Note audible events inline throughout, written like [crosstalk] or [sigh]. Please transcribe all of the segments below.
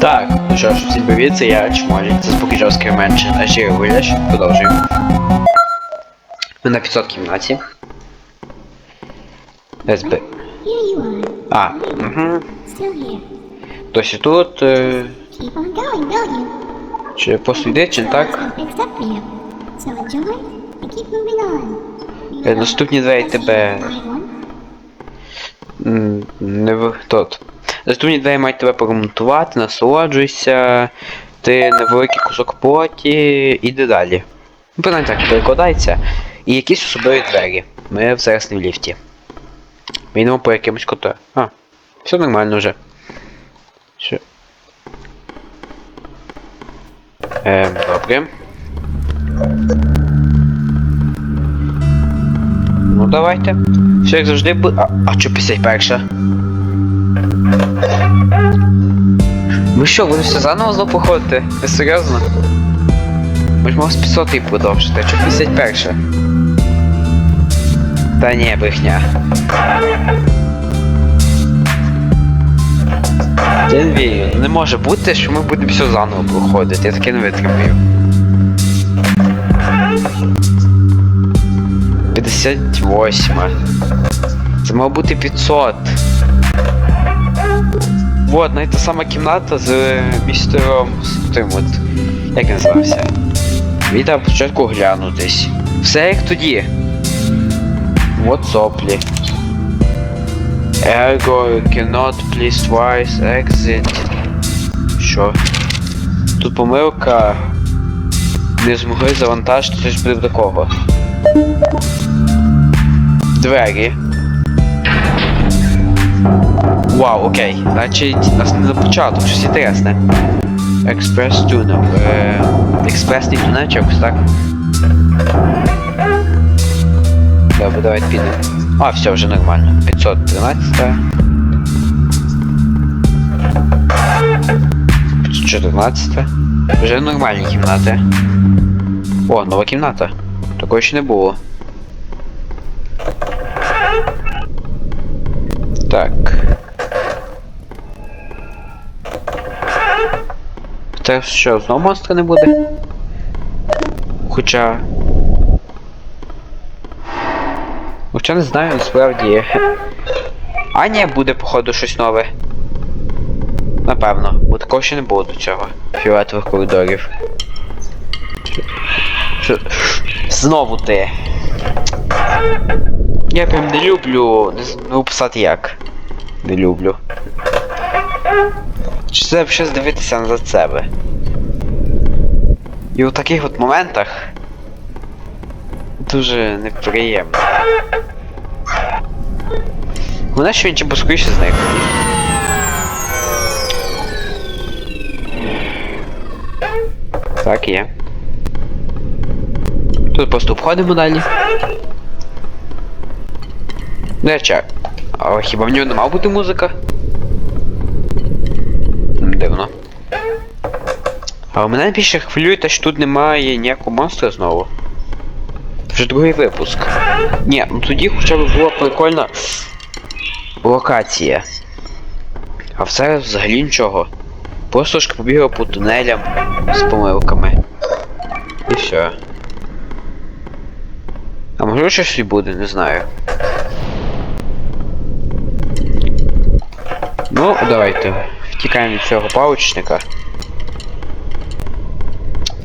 Так, ну що ж, всім привіт, це я Чмолі, це спокійжовський менше, а ще Гуляш, продовжуємо. Ми на 500 кімнаті. СБ. А, угу. Досі тут, е, чи просто чи так? Е, Наступні двері тебе не в тот. Наступні двері мають тебе поремонтувати, насолоджуйся, ти невеликий кусок плоті, іди далі. Ну, принаймні так, перекладається. І якісь особливі двері. Ми зараз не в ліфті. Ми йдемо по якимось коту. А, все нормально вже. Що? Ем, добре. Ну давайте. Все як завжди буде. А, а що 51? Ми що, будемо все заново знову походити? Ви серйозно? Ми ж мав з 500 і продовжити, що 51? Та ні, брехня. Я не вірю, не може бути, що ми будемо все заново проходити, я таке не витримаю. 58. Це мав бути 500. Вот, навіть та сама кімната з містером з тим от. Як він називався? Він там спочатку глянутись. Все як тоді. Вот соплі. Ergo cannot please twice exit. Що? Тут помилка. Не змогли завантажити щось буде такого. Двері. Вау, окей. Значить, нас не на початок, щось інтересне. Експрес тунел. Е, експресний чи якось так. Добре, давайте підемо. А, все, вже нормально. 513. 514. Вже нормальні кімнати. О, нова кімната. Такої ще не було. Так. Це що, знову монстра не буде? Хоча. Хоча не знаю, насправді. А ні, буде, походу, щось нове. Напевно, бо такого ще не було до цього. Фіолетових коридорів. Знову ти. Я прям не люблю. Не знаю писати як. Не люблю. Чи це щось дивитися на себе? І у таких от моментах дуже неприємно. Головне, що він чи поскоріше зник. Так, є. Тут просто обходимо далі. Не чек. А хіба в нього не мав бути музика? Дивно. А мене більше хвилює те, що тут немає ніякого монстра знову. Вже другий випуск. Ні, ну тоді хоча б була прикольна локація. А все взагалі нічого. Просто ж побігав по тунелям з помилками. І все. А може щось і буде, не знаю. Ну, давайте. Втікаємо від цього паличника.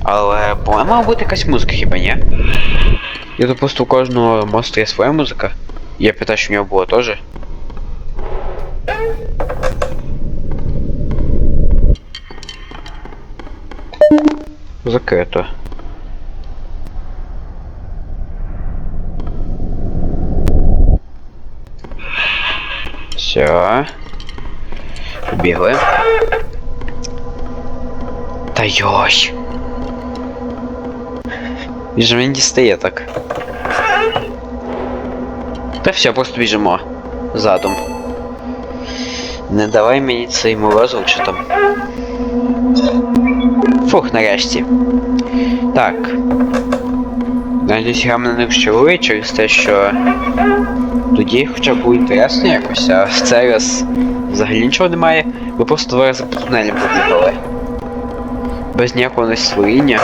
Але, по-моєму, має бути якась музика хіба ні? Я тут просто у кожного монстра є своя музика. Я питаю, що в нього було теж. Закрито. Все. Побігли. Та йой. Він же мені дістає так. Та все, просто біжимо. Задом. Не давай мені цей морозив чи там. Фух, нарешті. Так. Надіюсь, я мене не розчарує через те, що Тоді хоча б було інтересно якось, а цей раз взагалі нічого немає. Ви просто два рази по тунелям побігали. Без ніякого настроєння.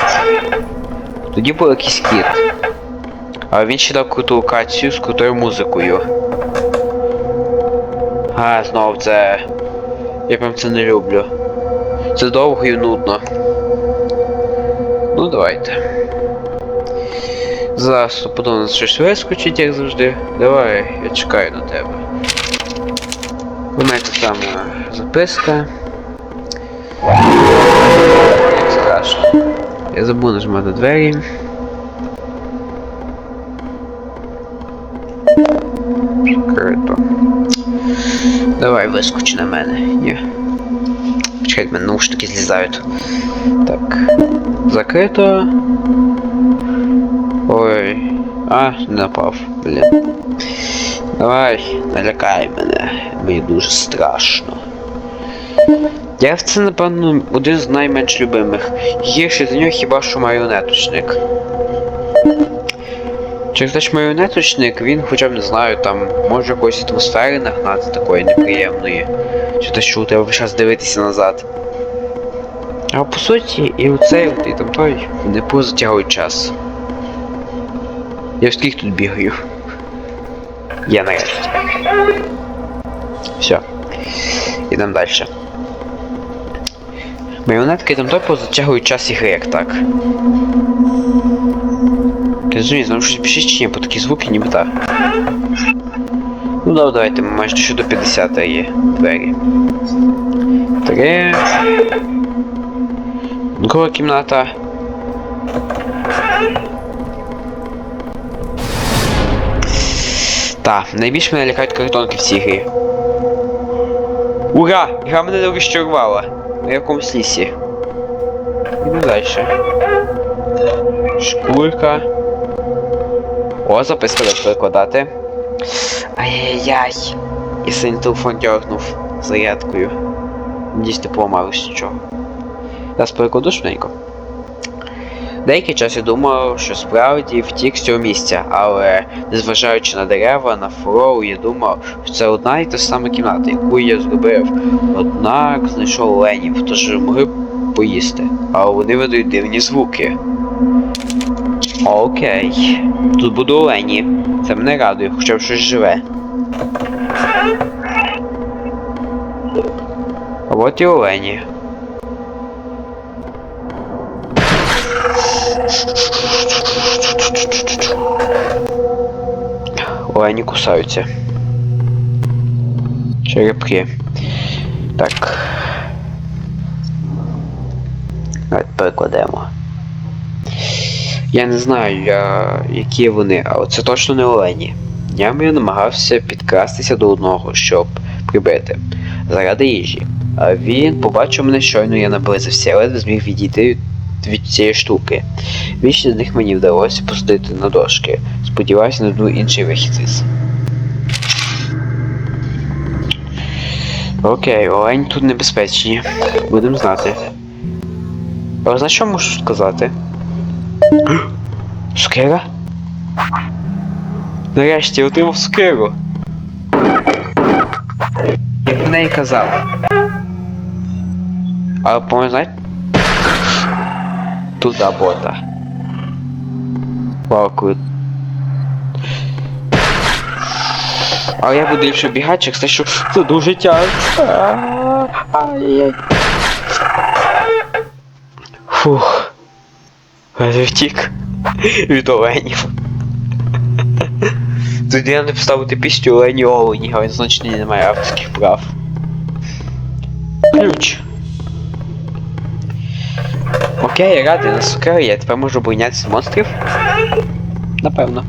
Тоді був якийсь кіт. А він ще дав круту локацію з крутою музикою. А, знову це. Я прям це не люблю. Це довго і нудно. Ну давайте. Зараз стопудово нас щось вискочить, як завжди. Давай, я чекаю на тебе. У мене тут там е, записка. Страшно. Я забув нажимати двері. Закрито. Давай, вискочи на мене. Ні. Почекай, в мене наушники злізають. Так. Закрито. Ой. А, не напав, блін. Давай, налякай мене. Мені дуже страшно. Я це, напевно, один з найменш любимих. Гірше за нього хіба що маріонеточник. Через те, що маріонеточник, він хоча б не знаю, там може якоїсь атмосфери нагнати такої неприємної. Чи те, що тебе час дивитися назад. А по суті, і оцей, і там той, вони просто затягують час. Я скільки тут бігаю. Я нарешті. Все. Ідемо далі. Маріонетки там просто затягують час ігри, як так. Ти розумієш, нам щось пишіть чи ні, бо такі звуки ніби так. Ну да, давайте майже ще до 50 є двері. Три. Друга кімната. Та, найбільше мене лякають картонки в цій грі. Ура! Гра мене розчарувала. На якомусь лісі. Іду далі. Шкурка. О, записка треба перекладати. Ай-яй-яй. І синій телефон дергнув зарядкою. Дійсно поламалось нічого. Зараз перекладу швиденько. Деякий час я думав, що справді втік з цього місця, але незважаючи на дерева, на фурору, я думав, що це одна і та сама кімната, яку я зробив. Однак знайшов оленів, тож могли б поїсти. Але вони видають дивні звуки. Окей. Тут буду олені. Це мене радує, хоча б щось живе. А от і олені. Олені кусаються. Черепки. Так. Перекладемо. Я не знаю, я... які вони, але це точно не олені. Днями я намагався підкрастися до одного, щоб прибити. Заради їжі. А він побачив мене щойно я наблизився, але зміг відійти від, цієї штуки. Вічні з них мені вдалося посадити на дошки. Сподіваюся, знайду інший вихід із. Окей, олень тут небезпечні. Будемо знати. А знаєш, що можу сказати? [gasps] Сукера? Нарешті я отримав сукеру. Як в неї казав. Але по знаєте? Туда бота. Круто. Але я буду ліпше бігати, те, що це дуже тяжко. Фух. Втік від оленів. Тоді я не поставити пісню Олені Олені, але значить немає авторських прав. Ключ. Окей, радий на сукері, я тепер можу обойнятися монстрів. Напевно.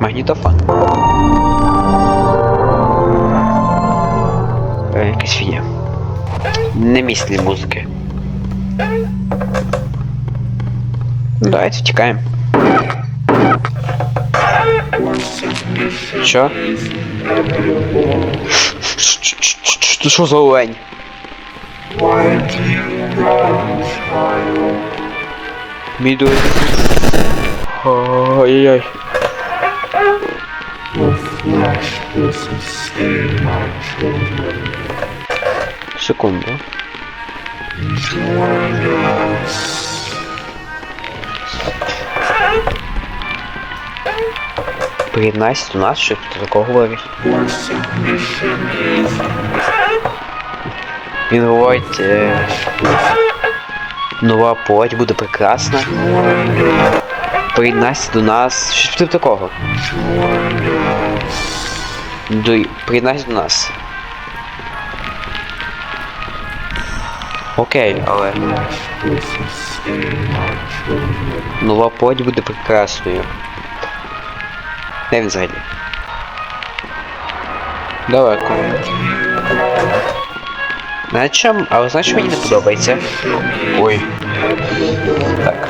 Магнітофон. Е, якась фігня. Не мислі музики. Ну, давайте втікаємо. Що? Що що за олень? Дует. Ой-ой-ой. Секунду. Приєднайся до нас, що хто такого говорить. Він говорить, е, нова плоть буде прекрасна. Приєднайся до нас. Щось типу такого. До... Приєднайся до нас. Окей, але. Нова плоть буде прекрасною. Де він взагалі? Далеко. На чому? Але знаєш, мені не подобається? Ой. Так.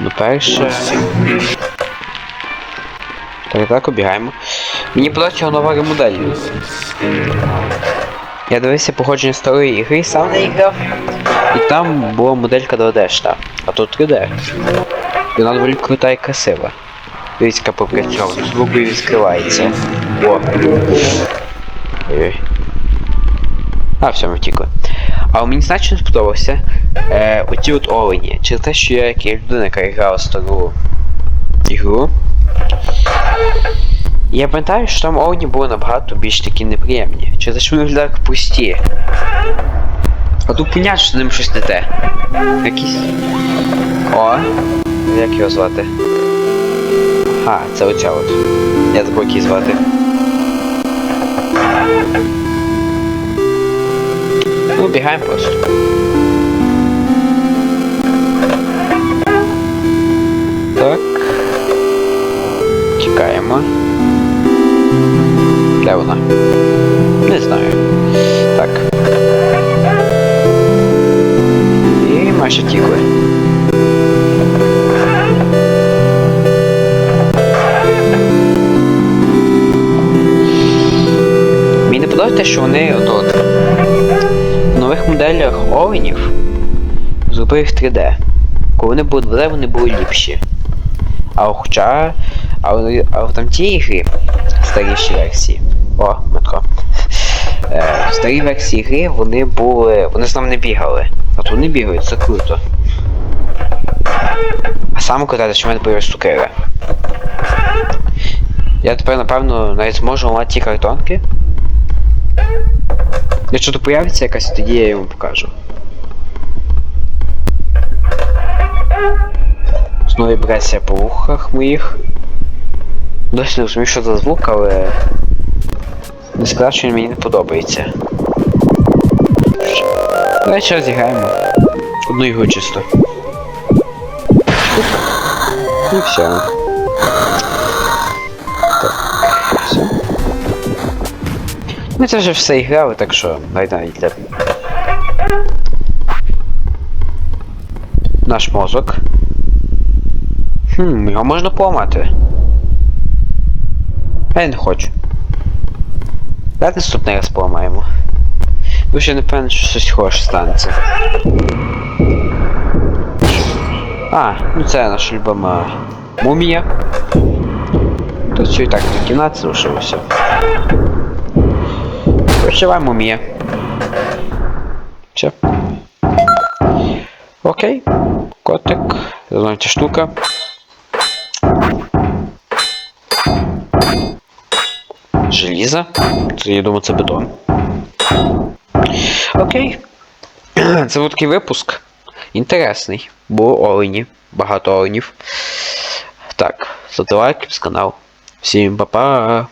Ну перше. Так, так, обігаємо. Мені подобається його нова ремодель. Я дивився походження старої ігри, сам не грав. І там була моделька 2D, а тут 3D. І вона доволі крута і красива. Дивіться, яка попрацьована, звук відкривається. О. Ой-ой. А, все, ми втікли. А мені значно сподобався е, оті от олені. Через те, що я як людина, яка грала стару ігру. Я пам'ятаю, що там олені були набагато більш такі неприємні. Через те, що вони виглядали як прості. А тут понятно, що з ним щось не те. Якісь. О! Як його звати? А, це оця от. Я забув її звати. Ну, бігаємо просто. Так. Чекаємо. Де вона? 3D. Коли вони були 2D, вони були ліпші. А хоча. А, а в там ті ігри, старіші версії. О, метро. Е, в старій версії гри вони були. Вони з нами не бігали. А тут вони бігають, це круто. А саме круте, що в мене появилась цукери. Я тепер, напевно, навіть зможу ламати ті картонки. Якщо тут появиться якась, тоді я йому покажу. Знову вібрація по вухах моїх. Досі не розумію, що за звук, але... Не сказав, що він мені не подобається. Давай ще розіграємо. Одну ігру чисто. І все. Так. Ми це вже все іграли, так що навіть для. Наш мозок. Хм, його можна поламати. Я не хочу. Давайте наступний раз поламаємо. Ще не певний, що щось хороше станеться. А, ну це наша любима мумія. Тут все і так на кімнаті залишилося. Прощавай, мумія. Все. Окей. Котик. Знову штука. Желізо. Це, я думаю, це бетон. Окей. [clears throat] Це був такий випуск. Інтересний. Було олені. Багато оленів. Так, ставте лайк, канал. Всім па-па.